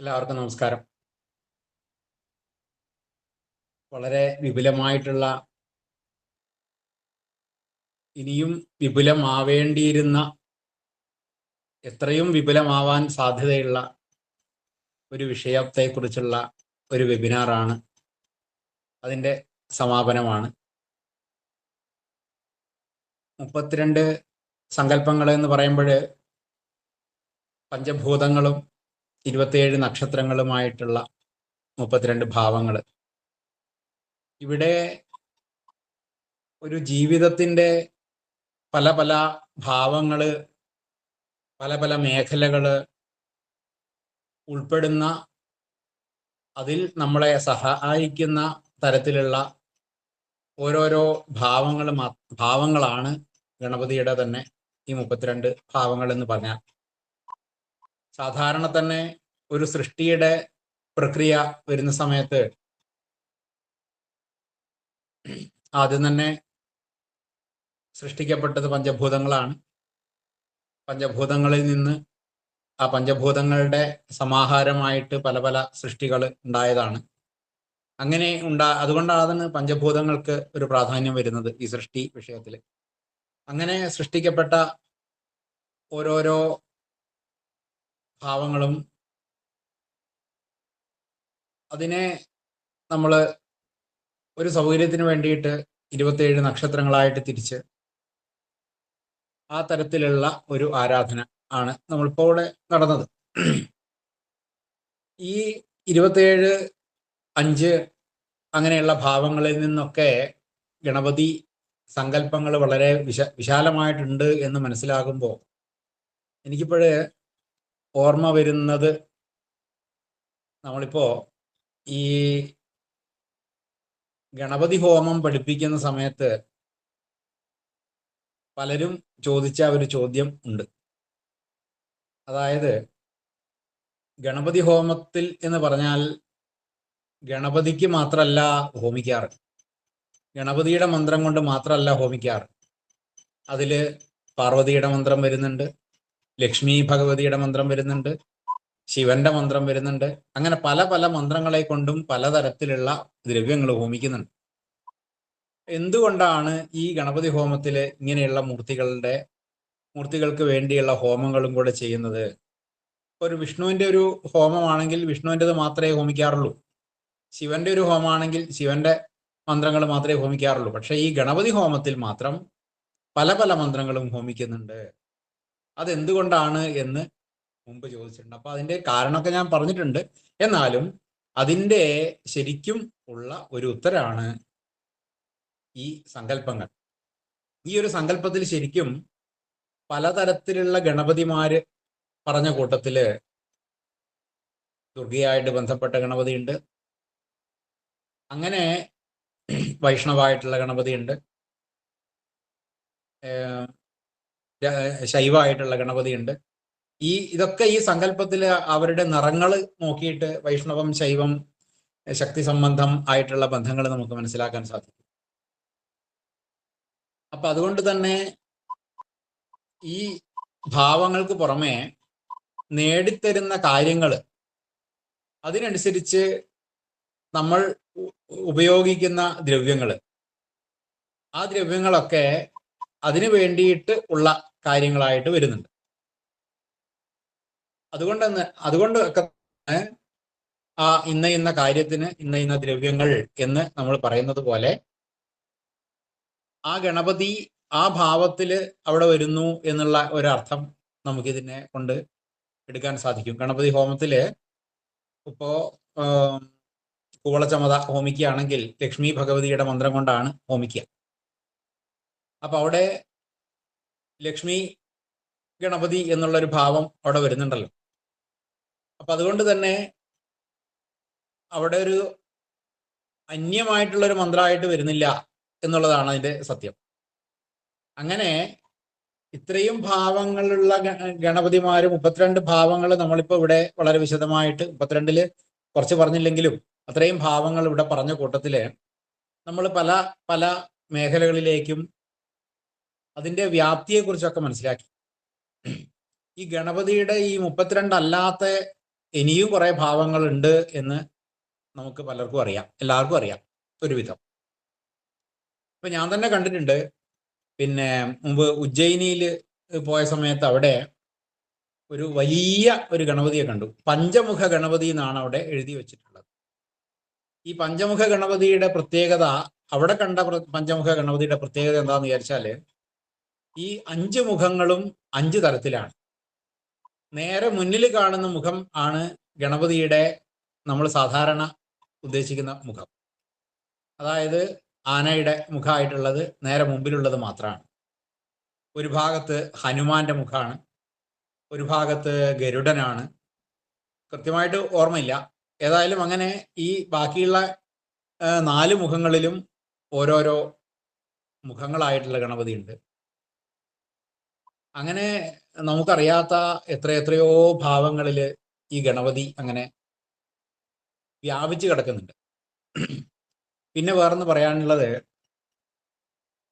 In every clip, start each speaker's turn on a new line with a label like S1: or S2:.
S1: എല്ലാവർക്കും നമസ്കാരം. വളരെ വിപുലമായിട്ടുള്ള ഇനിയും വിപുലമാവേണ്ടിയിരുന്ന എത്രയും വിപുലമാവാൻ സാധ്യതയുള്ള ഒരു വിഷയത്തെക്കുറിച്ചുള്ള ഒരു വെബിനാറാണ് അതിന്റെ സമാപനമാണ്. മുപ്പത്തിരണ്ട് സങ്കല്പങ്ങൾ എന്ന് പറയുമ്പോൾ പഞ്ചഭൂതങ്ങളും ഇരുപത്തിയേഴ് നക്ഷത്രങ്ങളുമായിട്ടുള്ള മുപ്പത്തിരണ്ട് ഭാവങ്ങൾ. ഇവിടെ ഒരു ജീവിതത്തിന്റെ പല പല ഭാവങ്ങൾ പല പല മേഖലകൾ ഉൾപ്പെടുന്ന അതിൽ നമ്മളെ സഹായിക്കുന്ന തരത്തിലുള്ള ഓരോരോ ഭാവങ്ങൾ ഭാവങ്ങളാണ് ഗണപതിയുടെ തന്നെ ഈ മുപ്പത്തിരണ്ട് ഭാവങ്ങൾ എന്ന് പറഞ്ഞാൽ. സാധാരണ തന്നെ ഒരു സൃഷ്ടിയുടെ പ്രക്രിയ വരുന്ന സമയത്ത് ആദ്യം തന്നെ സൃഷ്ടിക്കപ്പെട്ടത് പഞ്ചഭൂതങ്ങളാണ്. പഞ്ചഭൂതങ്ങളിൽ നിന്ന് ആ പഞ്ചഭൂതങ്ങളുടെ സമാഹാരമായിട്ട് പല പല സൃഷ്ടികൾ ഉണ്ടായതാണ്. അങ്ങനെ ഉണ്ടാ അതുകൊണ്ടാണ് പഞ്ചഭൂതങ്ങൾക്ക് ഒരു പ്രാധാന്യം വരുന്നത് ഈ സൃഷ്ടി വിഷയത്തിൽ അങ്ങനെ സൃഷ്ടിക്കപ്പെട്ട ഓരോരോ ഭാവങ്ങളും അതിനെ നമ്മൾ ഒരു സൗകര്യത്തിന് വേണ്ടിയിട്ട് ഇരുപത്തിയേഴ് നക്ഷത്രങ്ങളായിട്ട് തിരിച്ച് ആ തരത്തിലുള്ള ഒരു ആരാധന ആണ് നമ്മളിപ്പോൾ ഇവിടെ നടന്നത്. ഈ ഇരുപത്തിയേഴ് അഞ്ച് അങ്ങനെയുള്ള ഭാവങ്ങളിൽ നിന്നൊക്കെ ഗണപതി സങ്കല്പങ്ങൾ വളരെ വിശ വിശാലമായിട്ടുണ്ട് എന്ന് മനസ്സിലാകുമ്പോൾ എനിക്കിപ്പോഴ് ഓർമ്മ വരുന്നത് നമ്മളിപ്പോ ഈ ഗണപതി ഹോമം പഠിപ്പിക്കുന്ന സമയത്ത് പലരും ചോദിച്ച ഒരു ചോദ്യം ഉണ്ട്. അതായത് ഗണപതി ഹോമത്തിൽ എന്ന് പറഞ്ഞാൽ ഗണപതിക്ക് മാത്രമല്ല ഹോമിക്കാറ്. ഗണപതിയുടെ മന്ത്രം കൊണ്ട് മാത്രമല്ല ഹോമിക്കാറ്. അതിൽ പാർവതിയുടെ മന്ത്രം വരുന്നുണ്ട്. ലക്ഷ്മി ഭഗവതിയുടെ മന്ത്രം വരുന്നുണ്ട് ശിവന്റെ മന്ത്രം വരുന്നുണ്ട്. അങ്ങനെ പല പല മന്ത്രങ്ങളെ കൊണ്ടും പലതരത്തിലുള്ള ദ്രവ്യങ്ങൾ ഹോമിക്കുന്നുണ്ട്. എന്തുകൊണ്ടാണ് ഈ ഗണപതി ഹോമത്തിൽ ഇങ്ങനെയുള്ള മൂർത്തികളുടെ മൂർത്തികൾക്ക് വേണ്ടിയുള്ള ഹോമങ്ങളും കൂടെ ചെയ്യുന്നത്? ഒരു വിഷ്ണുവിന്റെ ഒരു ഹോമമാണെങ്കിൽ വിഷ്ണുവിന്റെത് മാത്രമേ ഹോമിക്കാറുള്ളൂ. ശിവന്റെ ഒരു ഹോമമാണെങ്കിൽ ശിവന്റെ മന്ത്രങ്ങൾ മാത്രമേ ഹോമിക്കാറുള്ളൂ. പക്ഷേ ഈ ഗണപതി ഹോമത്തിൽ മാത്രം പല പല മന്ത്രങ്ങളും ഹോമിക്കുന്നുണ്ട്. അതെന്തുകൊണ്ടാണ് എന്ന് മുമ്പ് ചോദിച്ചിട്ടുണ്ട്. അപ്പൊ അതിന്റെ കാരണമൊക്കെ ഞാൻ പറഞ്ഞിട്ടുണ്ട്. എന്നാലും അതിന്റെ ശരിക്കും ഉള്ള ഒരു ഉത്തരാണ് ഈ സങ്കല്പങ്ങൾ. ഈ ഒരു സങ്കല്പത്തിൽ ശരിക്കും പലതരത്തിലുള്ള ഗണപതിമാര് പറഞ്ഞ കൂട്ടത്തിൽ ദുർഗയായിട്ട് ബന്ധപ്പെട്ട ഗണപതിയുണ്ട്. അങ്ങനെ വൈഷ്ണവായിട്ടുള്ള ഗണപതിയുണ്ട്. ശൈവമായിട്ടുള്ള ഗണപതിയുണ്ട്. ഈ ഇതൊക്കെ ഈ സങ്കല്പത്തിൽ അവരുടെ നിറങ്ങൾ നോക്കിയിട്ട് വൈഷ്ണവം ശൈവം ശക്തി സംബന്ധം ആയിട്ടുള്ള ബന്ധങ്ങൾ നമുക്ക് മനസ്സിലാക്കാൻ സാധിക്കും. അപ്പൊ അതുകൊണ്ട് തന്നെ ഈ ഭാവങ്ങൾക്ക് പുറമെ നേടിത്തരുന്ന കാര്യങ്ങൾ അതിനനുസരിച്ച് നമ്മൾ ഉപയോഗിക്കുന്ന ദ്രവ്യങ്ങൾ ആ ദ്രവ്യങ്ങളൊക്കെ അതിനു വേണ്ടിയിട്ട് ഉള്ള കാര്യങ്ങളായിട്ട് വരുന്നുണ്ട്. അതുകൊണ്ട് അതുകൊണ്ട് ഒക്കെ ആ ഇന്ന ഇന്ന കാര്യത്തിന് ഇന്ന ഇന്ന ദ്രവ്യങ്ങൾ എന്ന് നമ്മൾ പറയുന്നത് പോലെ ആ ഗണപതി ആ ഭാവത്തിൽ അവിടെ വരുന്നു എന്നുള്ള ഒരർത്ഥം നമുക്കിതിനെ കൊണ്ട് എടുക്കാൻ സാധിക്കും. ഗണപതി ഹോമത്തിൽ ഇപ്പോ കൂവളചമത ഹോമിക്കുകയാണെങ്കിൽ ലക്ഷ്മി ഭഗവതിയുടെ മന്ത്രം കൊണ്ടാണ് ഹോമിക്കുക. അപ്പൊ അവിടെ ലക്ഷ്മി ഗണപതി എന്നുള്ളൊരു ഭാവം അവിടെ വരുന്നുണ്ടല്ലോ. അപ്പൊ അതുകൊണ്ട് തന്നെ അവിടെ ഒരു അന്യമായിട്ടുള്ളൊരു മന്ത്രമായിട്ട് വരുന്നില്ല എന്നുള്ളതാണ് അതിന്റെ സത്യം. അങ്ങനെ ഇത്രയും ഭാവങ്ങളുള്ള ഗണപതിമാര് മുപ്പത്തിരണ്ട് ഭാവങ്ങൾ നമ്മളിപ്പോ ഇവിടെ വളരെ വിശദമായിട്ട് മുപ്പത്തിരണ്ടിൽ കുറച്ച് പറഞ്ഞില്ലെങ്കിലും അത്രയും ഭാവങ്ങൾ ഇവിടെ പറഞ്ഞ കൂട്ടത്തിൽ നമ്മൾ പല പല മേഖലകളിലേക്കും അതിന്റെ വ്യാപ്തിയെക്കുറിച്ചൊക്കെ മനസ്സിലാക്കി. ഈ ഗണപതിയുടെ ഈ മുപ്പത്തിരണ്ട് അല്ലാത്ത ഇനിയും കുറെ ഭാവങ്ങളുണ്ട് എന്ന് നമുക്ക് പലർക്കും അറിയാം. എല്ലാവർക്കും അറിയാം. ഒരുവിധം. ഇപ്പൊ ഞാൻ തന്നെ കണ്ടിട്ടുണ്ട്. പിന്നെ മുമ്പ് ഉജ്ജയിനിയിൽ പോയ സമയത്ത് അവിടെ ഒരു വലിയ ഒരു ഗണപതിയെ കണ്ടു. പഞ്ചമുഖ ഗണപതി എന്നാണ് അവിടെ എഴുതി വെച്ചിട്ടുള്ളത്. ഈ പഞ്ചമുഖ ഗണപതിയുടെ പ്രത്യേകത അവിടെ കണ്ട പഞ്ചമുഖ ഗണപതിയുടെ പ്രത്യേകത എന്താന്ന് വിചാരിച്ചാൽ ഈ അഞ്ച് മുഖങ്ങളും അഞ്ച് തരത്തിലാണ്. നേരെ മുന്നിൽ കാണുന്ന മുഖം ആണ് ഗണപതിയുടെ നമ്മൾ സാധാരണ ഉദ്ദേശിക്കുന്ന മുഖം. അതായത് ആനയുടെ മുഖമായിട്ടുള്ളത് നേരെ മുമ്പിലുള്ളത് മാത്രമാണ്. ഒരു ഭാഗത്ത് ഹനുമാന്റെ മുഖമാണ്. ഒരു ഭാഗത്ത് ഗരുഡനാണ്. കൃത്യമായിട്ട് ഓർമ്മയില്ല. ഏതായാലും അങ്ങനെ ഈ ബാക്കിയുള്ള നാല് മുഖങ്ങളിലും ഓരോരോ മുഖങ്ങളായിട്ടുള്ള ഗണപതി ഉണ്ട് അങ്ങനെ നമുക്കറിയാത്ത എത്ര എത്രയോ ഭാവങ്ങളിൽ ഈ ഗണപതി അങ്ങനെ വ്യാപിച്ചു കിടക്കുന്നുണ്ട്. പിന്നെ വേറൊന്ന് പറയാനുള്ളത്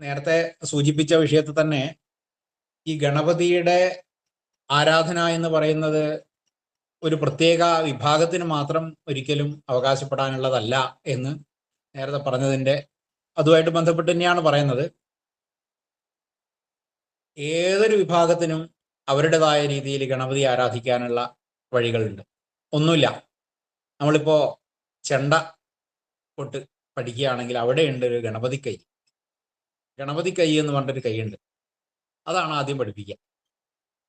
S1: നേരത്തെ സൂചിപ്പിച്ച വിഷയത്തിൽ തന്നെ ഈ ഗണപതിയുടെ ആരാധന എന്ന് പറയുന്നത് ഒരു പ്രത്യേക വിഭാഗത്തിന് മാത്രം ഒരിക്കലും അവകാശപ്പെടാനുള്ളതല്ല എന്ന് നേരത്തെ പറഞ്ഞതിന്റെ അതുമായിട്ട് ബന്ധപ്പെട്ട് തന്നെയാണ് പറയുന്നത്. ഏതൊരു വിഭാഗത്തിനും അവരുടേതായ രീതിയിൽ ഗണപതി ആരാധിക്കാനുള്ള വഴികളുണ്ട്. ഒന്നുമില്ല. നമ്മളിപ്പോ ചെണ്ട കൊട്ട് പഠിക്കുകയാണെങ്കിൽ അവിടെയുണ്ട് ഒരു ഗണപതി കൈ. ഗണപതി കൈ എന്ന് പറഞ്ഞൊരു കൈയുണ്ട്. അതാണ് ആദ്യം പഠിപ്പിക്കുക.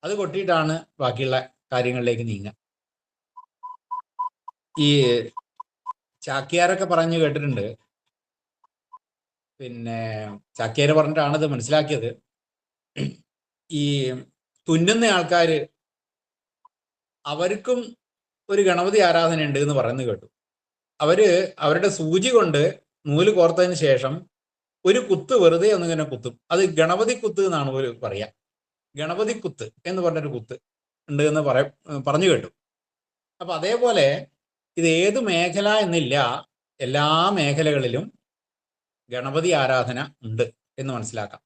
S1: അത് കൊട്ടിയിട്ടാണ് ബാക്കിയുള്ള കാര്യങ്ങളിലേക്ക് നീങ്ങുക. ഈ ചാക്യാരൊക്കെ പറഞ്ഞു കേട്ടിട്ടുണ്ട്. പിന്നെ ചാക്യാര് പറഞ്ഞിട്ടാണ് ഇത് മനസ്സിലാക്കിയത്. ഈ തുന്നുന്ന ആൾക്കാര് അവർക്കും ഒരു ഗണപതി ആരാധന ഉണ്ട് എന്ന് പറയുന്നത് കേട്ടു. അവർ അവരുടെ സൂചി കൊണ്ട് നൂൽ കോർത്തതിന് ശേഷം ഒരു കുത്ത് വെറുതെ ഒന്നിങ്ങനെ കുത്തും. അത് ഗണപതി കുത്ത് എന്നാണ് ഒരു പറയാ. ഗണപതി കുത്ത് എന്ന് പറഞ്ഞൊരു കുത്ത് ഉണ്ട് എന്ന് പറ പറഞ്ഞു കേട്ടു. അപ്പൊ അതേപോലെ ഇത് ഏത് മേഖല എന്നില്ല എല്ലാ മേഖലകളിലും ഗണപതി ആരാധന ഉണ്ട് എന്ന് മനസ്സിലാക്കാം.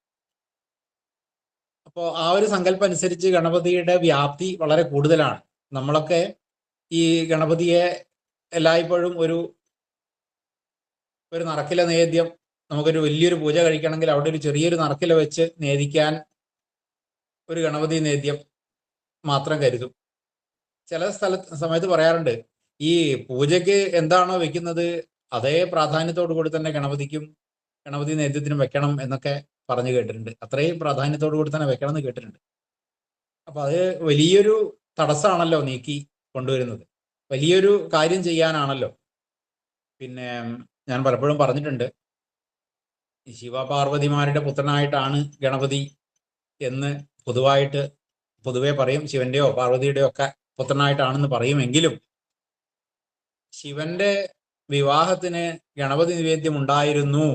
S1: അപ്പോൾ ആ ഒരു സങ്കല്പം അനുസരിച്ച് ഗണപതിയുടെ വ്യാപ്തി വളരെ കൂടുതലാണ്. നമ്മളൊക്കെ ഈ ഗണപതിയെ എല്ലായ്പ്പോഴും ഒരു ഒരു നറക്കില നേദ്യം നമുക്കൊരു വലിയൊരു പൂജ കഴിക്കണമെങ്കിൽ അവിടെ ഒരു ചെറിയൊരു നറക്കില വെച്ച് നേദിക്കാൻ ഒരു ഗണപതി നേദ്യം മാത്രം കരുതും. ചില സ്ഥല സമയത്ത് പറയാറുണ്ട് ഈ പൂജയ്ക്ക് എന്താണോ വെക്കുന്നത് അതേ പ്രാധാന്യത്തോടു കൂടി തന്നെ ഗണപതിക്കും ഗണപതി നേദ്യത്തിനും വെക്കണം എന്നൊക്കെ പറഞ്ഞു കേട്ടിട്ടുണ്ട്. അത്രയും പ്രാധാന്യത്തോടു കൂടി തന്നെ വെക്കണം എന്ന് കേട്ടിട്ടുണ്ട്. അപ്പൊ അത് വലിയൊരു തടസ്സമാണല്ലോ നീക്കി കൊണ്ടുവരുന്നത്. വലിയൊരു കാര്യം ചെയ്യാനാണല്ലോ. പിന്നെ ഞാൻ പലപ്പോഴും പറഞ്ഞിട്ടുണ്ട് ശിവപാർവതിമാരുടെ പുത്രനായിട്ടാണ് ഗണപതി എന്ന് പൊതുവായിട്ട് പൊതുവെ പറയും. ശിവന്റെയോ പാർവതിയുടെയോ ഒക്കെ പുത്രനായിട്ടാണെന്ന് പറയുമെങ്കിലും ശിവന്റെ വിവാഹത്തിന് ഗണപതി നിവേദ്യം ഉണ്ടായിരുന്നു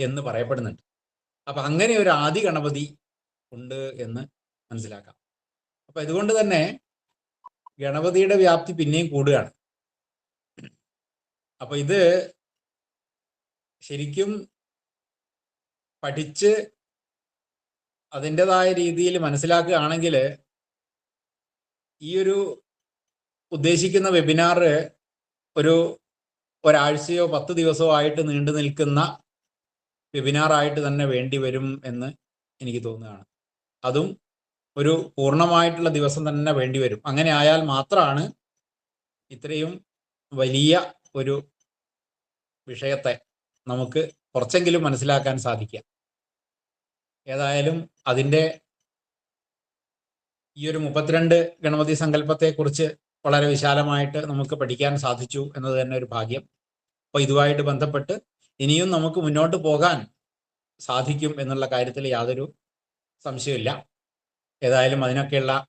S1: എന്ന് പറയപ്പെടുന്നുണ്ട്. അപ്പൊ അങ്ങനെ ഒരു ആദി ഗണപതി ഉണ്ട് എന്ന് മനസ്സിലാക്കാം. അപ്പൊ ഇതുകൊണ്ട് തന്നെ ഗണപതിയുടെ വ്യാപ്തി പിന്നെയും കൂടുകയാണ്. അപ്പൊ ഇത് ശരിക്കും പഠിച്ച് അതിന്റെതായ രീതിയിൽ മനസ്സിലാക്കുകയാണെങ്കിൽ ഈ ഒരു ഉദ്ദേശിക്കുന്ന വെബിനാർ ഒരു ഒരാഴ്ചയോ പത്ത് ദിവസമോ ആയിട്ട് നീണ്ടു നിൽക്കുന്ന വെബിനാറായിട്ട് തന്നെ വേണ്ടി വരും എന്ന് എനിക്ക് തോന്നുകയാണ്. അതും ഒരു പൂർണമായിട്ടുള്ള ദിവസം തന്നെ വേണ്ടി വരും. അങ്ങനെ ആയാൽ മാത്രമാണ് ഇത്രയും വലിയ ഒരു വിഷയത്തെ നമുക്ക് കുറച്ചെങ്കിലും മനസ്സിലാക്കാൻ സാധിക്കുക. ഏതായാലും അതിന്റെ ഈ ഒരു മുപ്പത്തിരണ്ട് ഗണപതി സങ്കല്പത്തെ കുറിച്ച് വളരെ വിശാലമായിട്ട് നമുക്ക് പഠിക്കാൻ സാധിച്ചു എന്നത് തന്നെ ഒരു ഭാഗ്യം. അപ്പോൾ ഇതുമായിട്ട് ബന്ധപ്പെട്ട് ഇനിയും നമുക്ക് മുന്നോട്ട് പോകാൻ സാധിക്കും എന്നുള്ള കാര്യത്തിൽ യാതൊരു സംശയമില്ല ഏതായാലും അതിനൊക്കെയുള്ള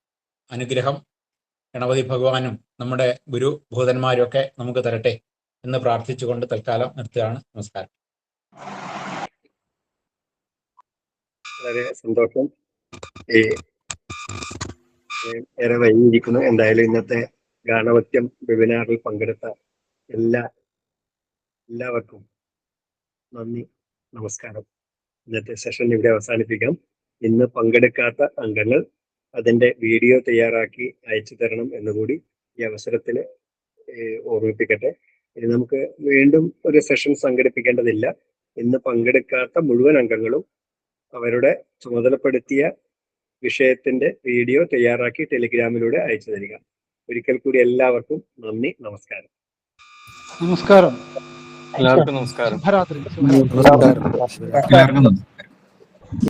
S1: അനുഗ്രഹം ഗണപതി ഭഗവാനും നമ്മുടെ ഗുരു ഭൂതന്മാരും ഒക്കെ നമുക്ക് തരട്ടെ എന്ന് പ്രാർത്ഥിച്ചുകൊണ്ട് തൽക്കാലം നിർത്തുകയാണ്. നമസ്കാരം.
S2: വളരെ സന്തോഷം. ഏറെ വൈകിയിരിക്കുന്നു. എന്തായാലും ഇന്നത്തെ ഗാനവത്യം വെബിനാറിൽ പങ്കെടുത്ത എല്ലാ എല്ലാവർക്കും നന്ദി. നമസ്കാരം. ഇന്നത്തെ സെഷൻ ഇവിടെ അവസാനിപ്പിക്കാം. ഇന്ന് പങ്കെടുക്കാത്ത അംഗങ്ങൾ അതിന്റെ വീഡിയോ തയ്യാറാക്കി അയച്ചു തരണം എന്നുകൂടി ഈ അവസരത്തിൽ ഓർമ്മിപ്പിക്കട്ടെ. ഇനി നമുക്ക് വീണ്ടും ഒരു സെഷൻ സംഘടിപ്പിക്കേണ്ടതില്ല. ഇന്ന് പങ്കെടുക്കാത്ത മുഴുവൻ അംഗങ്ങളും അവരുടെ ചുമതലപ്പെടുത്തിയ വിഷയത്തിന്റെ വീഡിയോ തയ്യാറാക്കി ടെലിഗ്രാമിലൂടെ അയച്ചു തരിക. ഒരിക്കൽ കൂടി എല്ലാവർക്കും നന്ദി. നമസ്കാരം.
S3: നമസ്കാരം.
S4: എല്ലാവർക്കും നമസ്കാരം.
S3: ശുഭരാത്രി. ശുഭരാത്രി.